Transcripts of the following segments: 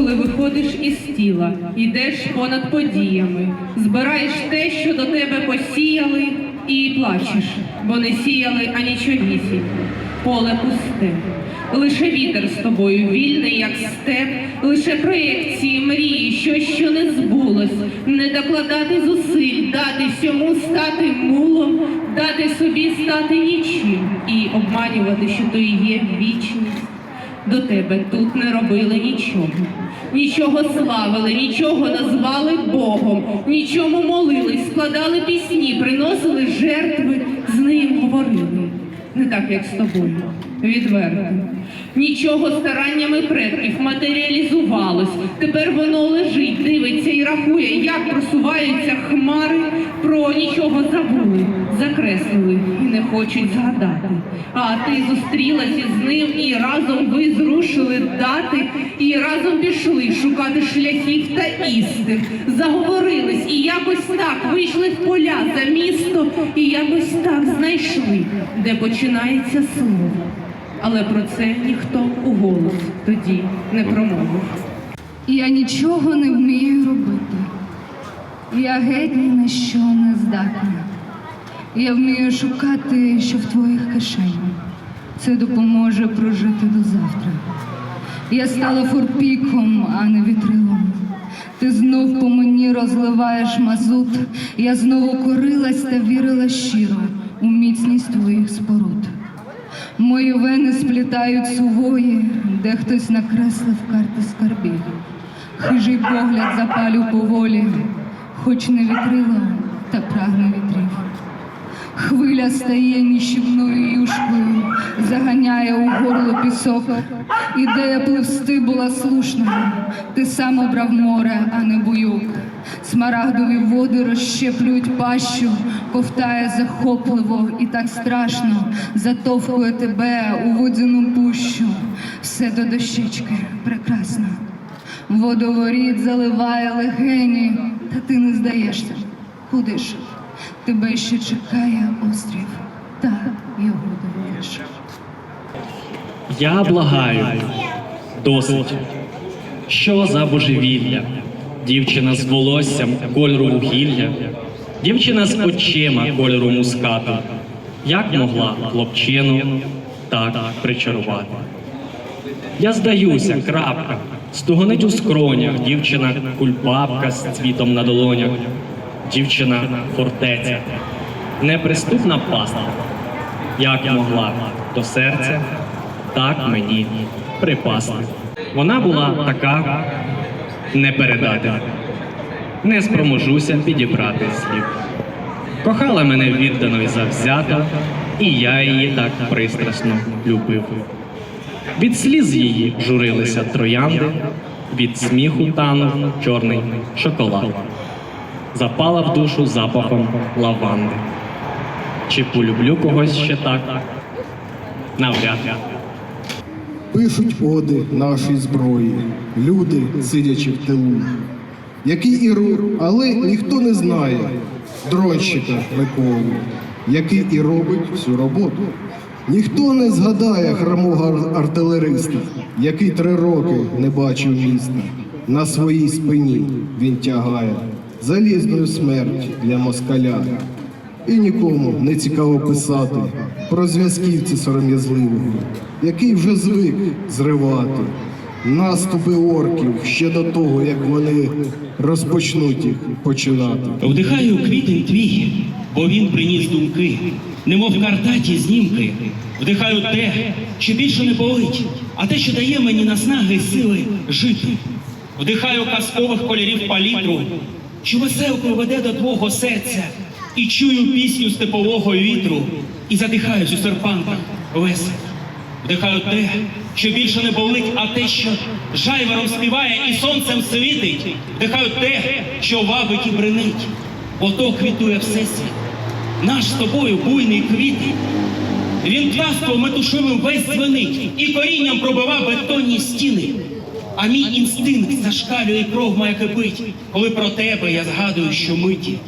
коли виходиш із тіла, йдеш понад подіями, збираєш те, що до тебе посіяли, і плачеш, бо не сіяли анічогісінько. Поле пусте. Лише вітер з тобою вільний, як степ, лише проєкції мрії, що що не збулось, не докладати зусиль, дати всьому стати мулом, дати собі стати нічим і обманювати, що то і є вічність. До тебе тут не робили нічого, нічого славили, нічого назвали Богом, нічому молились, складали пісні, приносили жертви, з ним говорили. Не так, як з тобою, відверто. Нічого стараннями предків матеріалізувалось. Тепер воно лежить, дивиться і рахує, як просуваються хмари, про нічого забули, закреслили і не хочуть згадати. А ти зустрілася з ним і разом ви зрушили дати, і разом пішли шукати шляхів та істин. Заговорились і якось так вийшли в поля за місто, і якось так знайшли, де починається слово. Але про це ніхто у голос тоді не промовив. Я нічого не вмію робити. Я геть ні на що не здатна. Я вмію шукати, що в твоїх кишенях. Це допоможе прожити до завтра. Я стала форпіком, а не вітрилом. Ти знов по мені розливаєш мазут. Я знову корилась та вірила щиро у міцність твоїх споруд. Мої вени сплітають сувої, де хтось накреслив карти скарбів. Хижий погляд запалю поволі, хоч не вітрила, та прагне вітрів. Хвиля стає ніщівною юшкою, заганяє у горло пісок. Ідея пливсти була слушною. Ти сам обрав море, а не буйок. Смарагдові води розщеплюють пащу, ковтає захопливо і так страшно, затовкує тебе у водяну пущу. Все до дощечки прекрасно. Водоворіт заливає легені, та ти не здаєшся. Куди ж? Тебе ще чекає острів, та його доведеш. Я благаю, досить. Що за божевілля? Дівчина з волоссям кольору вугілля, дівчина з очима кольору мускату. Як могла хлопчину так причарувати? Я здаюся, крапка, стогонить у скронях, дівчина кульбабка з цвітом на долонях, дівчина фортеця, неприступна пастка. Як могла до серця так мені припасти. Вона була така не передати. Не спроможуся підібрати слів. Кохала мене віддано і завзято, і я її так пристрасно любив. Від сліз її журилися троянди, від сміху танув чорний шоколад. Запала в душу запахом лаванди. Чи полюблю когось ще так? Навряд. Пишуть оди нашій зброї, люди, сидячи в тилу. Який іру, але ніхто не знає дронщика Миколу, який і робить всю роботу. Ніхто не згадає хромого артилериста, який три роки не бачив міста. На своїй спині він тягає залізну смерть для москаля. І нікому не цікаво писати про зв'язківці сором'язливого, який вже звик зривати наступи орків ще до того, як вони розпочнуть їх починати. Вдихаю квітень твій, бо він приніс думки, немов картаті знімки. Вдихаю те, що більше не болить, а те, що дає мені наснаги сили жити. Вдихаю казкових кольорів палітру, що веселкою веде до твого серця, і чую пісню степового вітру, і задихаюсь у серпанках весел. Вдихаю те, що більше не болить, а те, що жайвором співає і сонцем світить. Вдихаю те, що вабить і бренить, бо то квітує всесвіт. Наш з тобою буйний квіт. Він тлаством метушливим весь дзвенить і корінням пробива бетонні стіни. А мій інстинкт зашкалює кров моя кипить, коли про тебе я згадую, що миті.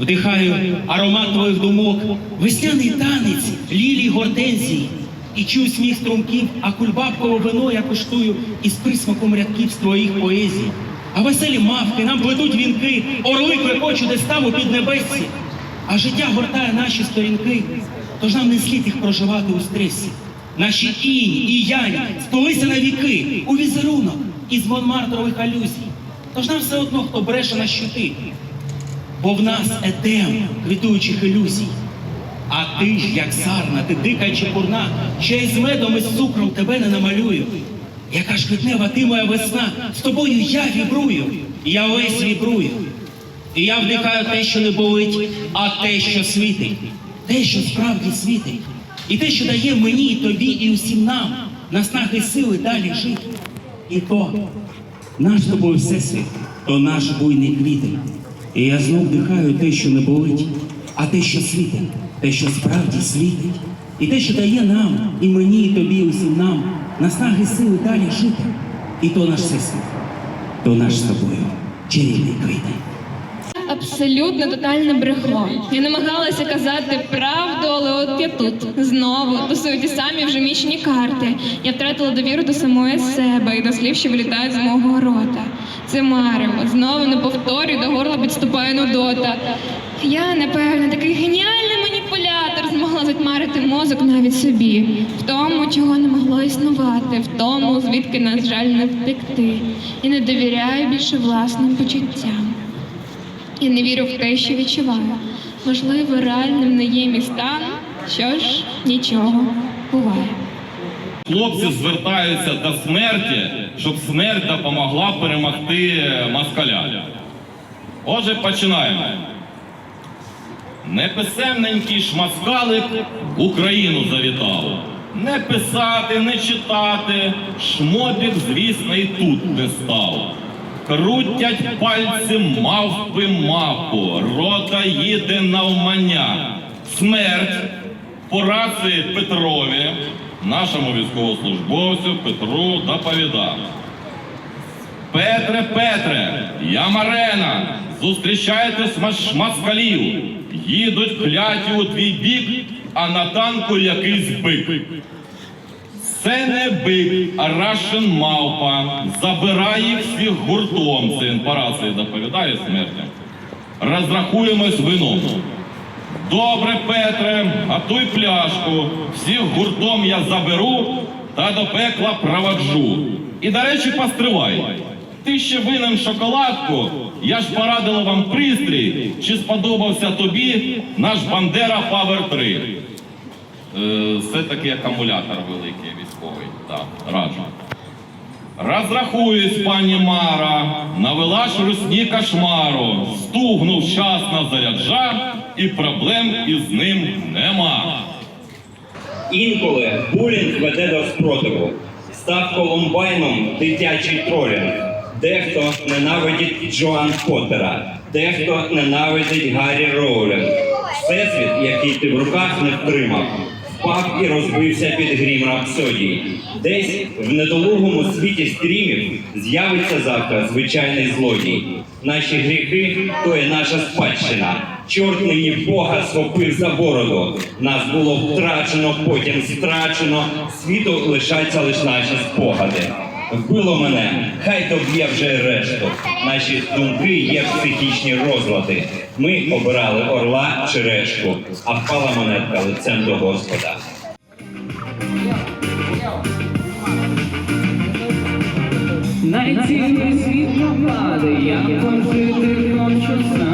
Вдихаю аромат твоїх думок, весняний танець, лілій гортензії, і чую сміх струмків, а кульбабкове вино я куштую із присмаком рядків з твоїх поезій. А веселі мавки нам плетуть вінки, орли клекочуть десь там у піднебесці. А життя гортає наші сторінки, тож нам не слід їх проживати у стресі. Наші інь і янь сплилися на віки у візерунок із монмартрових алюзій. Тож нам все одно, хто бреше на щити, бо в нас едем квітуючих ілюзій. А ти ж, як сарна, ти дика чепурна, ще й з медом і з цукром тебе не намалюю. Яка ж квітнева ти моя весна, з тобою я вібрую, я весь вібрую. І я вдихаю те, що не болить, а те, що світить, те, що справді світить, і те, що дає мені, і тобі, і усім нам наснаги сили далі жити. І то наш тобою всесвіт, то наш буйний квітень. І я знов вдихаю те, що не болить, а те, що світить, те, що справді світить, і те, що дає нам, і мені, і тобі, і усім нам наснаги сили далі жити. І то наш всесвіт, то наш з тобою чарівний квітень. Абсолютно тотальне брехло. Я намагалася казати правду, але от я тут знову тусую ті самі вже мічні карти. Я втратила довіру до самої себе і до слів, що вилітають з мого рота. Це марево. Знову не повторюю, до горла підступає нудота. Я, напевно, такий геніальний маніпулятор змогла затьмарити мозок навіть собі, в тому, чого не могло існувати, в тому, звідки нас жаль не втекти. І не довіряю більше власним почуттям. Я не вірю в те, що відчуваю. Можливо, реальним не є мій стан. Що ж, нічого буває. Хлопці звертаються до смерті, щоб смерть допомогла перемогти москаля. Отже, починаємо. Неписемненький шмаскалик в Україну завітав. Не писати, не читати, шмотик, звісно, і тут не став. Крутять пальці мавпи мапу, рота їде навмання. Смерть Порації Петрові, нашому військовослужбовцю Петру доповідав. Петре, Петре, я Марена, зустрічайте шмаскалів. Їдуть кляті у твій бік, а на танку якийсь бик. Це не бик, а рашен мавпа. Забирай їх всіх гуртом. Це рації доповідає смертям. Розрахуємось вином. Добре, Петре, готуй пляшку. Всіх гуртом я заберу та до пекла проводжу. І, до речі, постривай. Ти ще винен шоколадку. Я ж порадила вам пристрій. Чи сподобався тобі наш Бандера Power 3? Е, Це такий акумулятор великий військовий. Так, раджу. Розрахуюсь, пані Мара, навела ж русні кошмару, стугнув вчасно заряджа, і проблем із ним нема. Інколи булінг веде до спротиву. Став колумбайном дитячий тролінг. Дехто ненавидить Джоан Поттера, дехто ненавидить Гаррі Роулінг. Всесвіт, який ти в руках не втримав, впав і розбився під грім рапсодії. Десь в недолугому світі стрімів з'явиться завтра звичайний злодій. Наші гріхи то є наша спадщина. Чорт нині Бога схопив за бороду. Нас було втрачено, потім страчено. Світу лишаться лише наші спогади. Вбило мене, хай доб'є вже решту. Наші думки є психічні розлади. Ми обирали орла чи решку, а впала монетка лицем до Господа. Найцінний світло падає, я пожити хочу сам.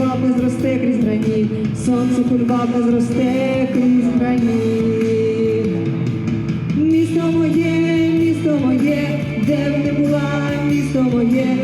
Сонце зросте крізь граніт, сонце кульбабне зросте крізь граніт. Місто моє, місто моє, де б не була, місто моє,